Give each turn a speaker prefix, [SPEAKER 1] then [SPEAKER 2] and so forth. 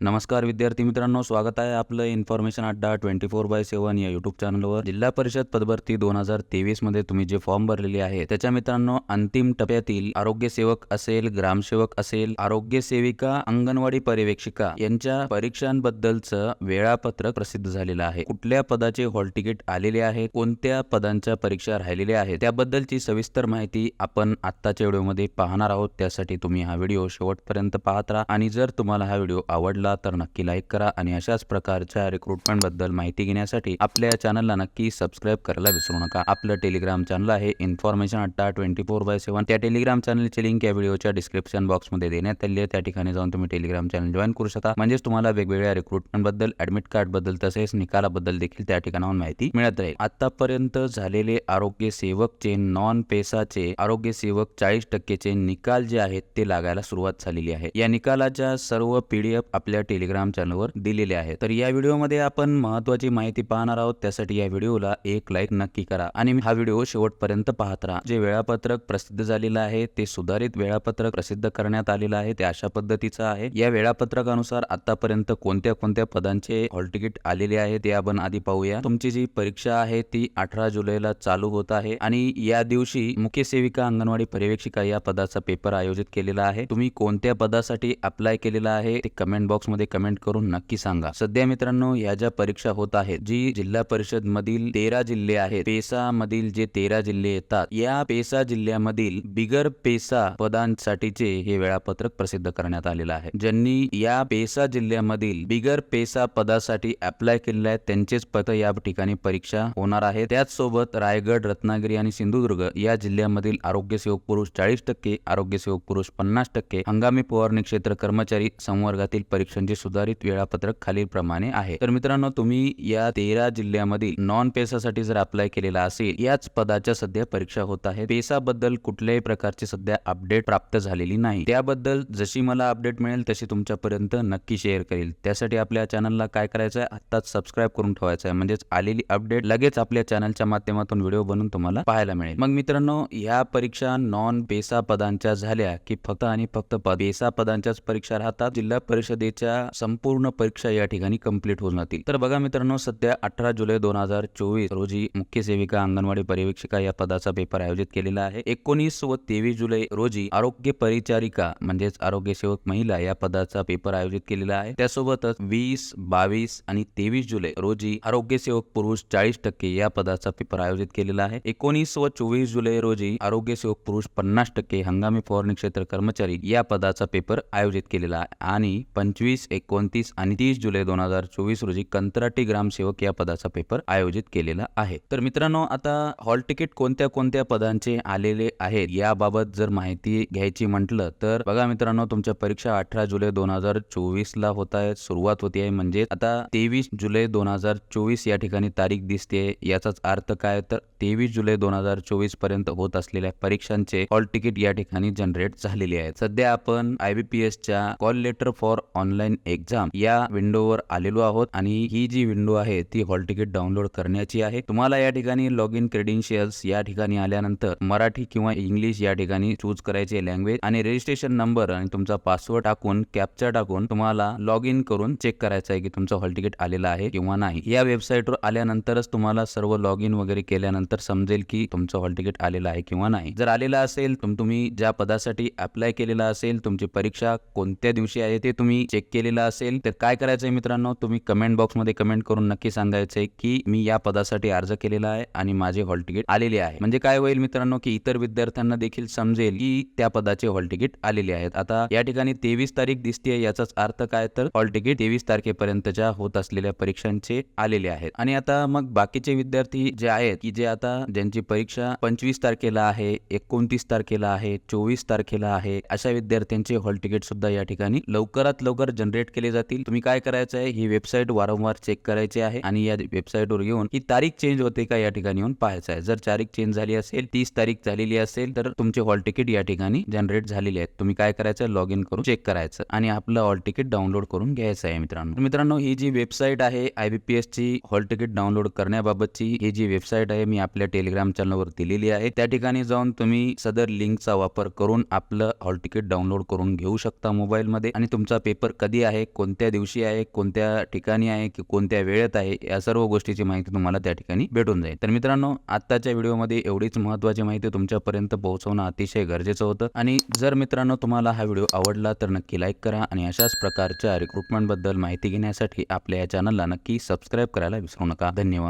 [SPEAKER 1] नमस्कार विद्यार्थी मित्रांनो स्वागत आहे आपलं इन्फॉर्मेशन अड्डा ट्वेंटी फोर बाय सेवन या युट्यूब चॅनलवर जिल्हा परिषद पदभरती दोन हजार तेवीसमध्ये तुम्ही जे फॉर्म भरलेले आहे त्याच्या मित्रांनो अंतिम टप्प्यातील आरोग्य सेवक असेल ग्रामसेवक असेल आरोग्य सेविका अंगणवाडी पर्यवेक्षिका यांच्या परीक्षांबद्दलचं वेळापत्रक प्रसिद्ध झालेलं आहे. कुठल्या पदाचे हॉल तिकीट आलेले आहे कोणत्या पदांच्या परीक्षा राहिलेल्या आहेत त्याबद्दलची सविस्तर माहिती आपण आत्ताच्या व्हिडिओमध्ये पाहणार आहोत. त्यासाठी तुम्ही हा व्हिडिओ शेवटपर्यंत पाहत राहा आणि जर तुम्हाला हा व्हिडिओ आवडला तर नक्की लाईक करा आणि अशाच प्रकारच्या रिक्रुटमेंटबद्दल माहिती घेण्यासाठी आपल्या चॅनलला नक्की सबस्क्राईब करायला विसरू नका. आपलं टेलिग्राम चॅनल आहे इन्फॉर्मेशन अट्टा ट्वेंटी फोर बाय सेवन त्या टेलिग्राम चॅनलची लिंक या व्हिडिओच्या डिस्क्रिप्शन बॉक्समध्ये देण्यात आली आहे. त्या ठिकाणी जाऊन तुम्ही टेलिग्राम चॅनल जॉईन करू शकता. म्हणजेच तुम्हाला वेगवेगळ्या रिक्रुटमेंटबद्दल ऍडमिट कार्डबद्दल तसेच निकालाबद्दल देखील त्या ठिकाणाहून माहिती मिळत राहील. आतापर्यंत झालेले आरोग्य सेवकचे नॉन पेसाचे आरोग्य सेवक चाळीस टक्केचे निकाल जे आहेत ते लागायला सुरुवात झालेली आहे. या निकालाच्या सर्व पीडीएफ आपल्या टेलिग्राम चॅनलवर दिलेले आहेत. तर या व्हिडिओमध्ये आपण महत्वाची माहिती पाहणार आहोत. त्यासाठी या व्हिडिओला एक लाईक नक्की करा आणि हा व्हिडिओ शेवटपर्यंत पाहत राहा. जे वेळापत्रक प्रसिद्ध झालेलं आहे ते सुधारित वेळापत्रक प्रसिद्ध करण्यात आलेलं आहे ते अशा पद्धतीचं आहे. या वेळापत्रकानुसार आतापर्यंत कोणत्या कोणत्या पदांचे हॉल तिकीट आलेले आहे ते आपण आधी पाहूया. तुमची जी परीक्षा आहे ती अठरा जुलैला चालू होत आहे आणि या दिवशी मुख्य सेविका अंगणवाडी पर्यवेक्षिका या पदाचा पेपर आयोजित केलेला आहे. तुम्ही कोणत्या पदासाठी अप्लाय केलेला आहे ते कमेंट बॉक्स बॉक्समध्ये कमेंट करून नक्की सांगा. सध्या मित्रांनो या ज्या परीक्षा होत आहेत जी जिल्हा परिषद मधील तेरा जिल्हे आहेत पेसा मधील जे तेरा जिल्हे येतात या पेसा जिल्ह्यामधील बिगर पेसा पदांसाठीचे हे वेळापत्रक प्रसिद्ध करण्यात आलेलं आहे. ज्यांनी या पेसा जिल्ह्यामधील बिगर पेसा पदासाठी अप्लाय केलेले आहेत त्यांचेच पद या ठिकाणी परीक्षा होणार आहे. त्याचसोबत रायगड रत्नागिरी आणि सिंधुदुर्ग या जिल्ह्यामधील आरोग्य सेवक पुरुष चाळीस टक्के आरोग्य सेवक पुरुष पन्नास टक्के हंगामी फवारणी क्षेत्र कर्मचारी संवर्गातील परीक्षा परीक्षांचे सुधारित वेळापत्रक खालीलप्रमाणे आहे. तर मित्रांनो तुम्ही या तेरा जिल्ह्यामधील नॉन पेसासाठी जर अप्लाय केलेला असेल याच पदाच्या सध्या परीक्षा होत आहे. पेसाबद्दल कुठल्याही प्रकारची सध्या अपडेट प्राप्त झालेली नाही. त्याबद्दल जशी मला अपडेट मिळेल तशी तुमच्यापर्यंत नक्की शेअर करेल. त्यासाठी आपल्या चॅनलला काय करायचं आहे आत्ताच सबस्क्राईब करून ठेवायचं आहे म्हणजेच आलेली अपडेट लगेच आपल्या चॅनलच्या माध्यमातून व्हिडिओ बनवून तुम्हाला पाहायला मिळेल. मग मित्रांनो या परीक्षा नॉन पेसा पदांच्या झाल्या की फक्त आणि फक्त पद- पेसा पदांच्याच परीक्षा राहतात. जिल्हा परिषदेच्या संपूर्ण परीक्षा या ठिकाणी कंप्लीट होऊन जातील. तर बघा मित्रांनो सध्या अठरा जुलै दोन हजार चोवीस रोजी मुख्य सेविका अंगणवाडी पर्यवेक्षिका या पदाचा पेपर आयोजित केलेला आहे. एकोणीस व तेवीस जुलै रोजी आरोग्य परिचारिका म्हणजेच आरोग्य सेवक महिला या पदाचा पेपर आयोजित केलेला आहे. त्यासोबतच वीस बावीस आणि तेवीस जुलै रोजी आरोग्य सेवक पुरुष चाळीस टक्के या पदाचा पेपर आयोजित केलेला आहे. एकोणीस व चोवीस जुलै रोजी आरोग्य सेवक पुरुष पन्नास टक्के हंगामी फवारणी क्षेत्र कर्मचारी या पदाचा पेपर आयोजित केलेला आहे. आणि पंचवीस एकोणतीस आणि तीस जुलै दोन हजार चोवीस रोजी कंत्राटी ग्रामसेवक या पदाचा पेपर आयोजित केलेला आहे. तर मित्रांनो आता हॉल तिकीट कोणत्या कोणत्या पदांचे आलेले आहेत याबाबत जर माहिती घ्यायची म्हटलं तर बघा मित्रांनो तुमच्या परीक्षा अठरा जुलै दोन हजार चोवीस ला होत आहे सुरुवात होती आहे. म्हणजे आता तेवीस जुलै दोन हजार चोवीस या ठिकाणी तारीख दिसते याचाच अर्थ काय? तर तेवीस जुलै दोन हजार चोवीसपर्यंत होत असलेल्या परीक्षांचे हॉल तिकीट या ठिकाणी जनरेट झालेले आहेत. सध्या आपण आयबीपीएस च्या call letter for online exam या विंडोवर आलेलो आहोत आणि ही जी विंडो आहे ती हॉल तिकीट डाउनलोड करण्याची आहे. तुम्हाला या ठिकाणी लॉग इन क्रेडेन्शियल्स या ठिकाणी आल्यानंतर मराठी किंवा इंग्लिश या ठिकाणी चूज करायचे लँग्वेज आणि रजिस्ट्रेशन नंबर आणि तुमचा पासवर्ड टाकून कॅप्चा टाकून तुम्हाला लॉग इन करून चेक करायचं आहे की तुमचं हॉल तिकीट आलेलं आहे किंवा नाही. या वेबसाईटवर आल्यानंतरच तुम्हाला सर्व लॉग इन वगैरे केल्यानंतर समजेल की तुमचं हॉल तिकीट आलेलं आहे किंवा नाही. जर आलेलं असेल तुम्ही ज्या पदासाठी अप्लाय केलेला असेल तुमची परीक्षा कोणत्या दिवशी आहे ते तुम्ही चेक केलेलं असेल तर काय करायचं आहे मित्रांनो? तुम्ही कमेंट बॉक्समध्ये कमेंट करून नक्की सांगायचंय की मी या पदासाठी अर्ज केलेला आहे आणि माझे हॉल तिकीट आलेले आहे. म्हणजे काय होईल मित्रांनो की इतर विद्यार्थ्यांना देखील समजेल की त्या पदाचे हॉल तिकीट आलेले आहेत. आता या ठिकाणी तेवीस तारीख दिसते याचाच अर्थ काय? तर हॉल तिकीट तेवीस तारखेपर्यंतच्या होत असलेल्या परीक्षांचे आलेले आहेत. आणि आता मग बाकीचे विद्यार्थी जे आहेत की जे आता ज्यांची परीक्षा पंचवीस तारखेला आहे एकोणतीस तारखेला आहे चोवीस तारखेला आहे अशा विद्यार्थ्यांचे हॉल तिकीट सुद्धा या ठिकाणी लवकरात लवकर जनरेट केले जातील. तुम्ही काय करायचं आहे? ही वेबसाईट वारंवार चेक करायची आहे आणि या वेबसाईटवर येऊन ही तारीख चेंज होते का या ठिकाणी येऊन पाहायचं आहे. जर तारीख चेंज झाली असेल तीस तारीख झालेली असेल तर तुमचे हॉल तिकीट या ठिकाणी जनरेट झालेले आहेत. तुम्ही काय करायचं? लॉग इन करून चेक करायचं आणि आपलं हॉल तिकीट डाउनलोड करून घ्यायचं आहे मित्रांनो. मित्रांनो ही जी वेबसाईट आहे आयबीपीएस ची हॉल तिकीट डाउनलोड करण्याबाबतची ही जी वेबसाईट आहे मी आपल्या टेलिग्राम चॅनलवर दिलेली आहे. त्या ठिकाणी जाऊन तुम्ही सदर लिंकचा वापर करून आपलं हॉल तिकीट डाउनलोड करून घेऊ शकता मोबाईलमध्ये आणि तुमचा पेपर कधी आहे कोणत्या दिवशी आहे कोणत्या ठिकाणी आहे की कोणत्या वेळेत आहे या सर्व गोष्टीची माहिती तुम्हाला त्या ठिकाणी भेटून जाईल. तर मित्रांनो आत्ताच्या व्हिडिओमध्ये एवढीच महत्त्वाची माहिती तुमच्यापर्यंत पोहोचवणं अतिशय गरजेचं होतं. आणि जर मित्रांनो तुम्हाला हा व्हिडिओ आवडला तर नक्की लाईक करा आणि अशाच प्रकारच्या रिक्रुटमेंटबद्दल माहिती घेण्यासाठी आपल्या या चॅनलला नक्की सबस्क्राईब करायला विसरू नका. धन्यवाद.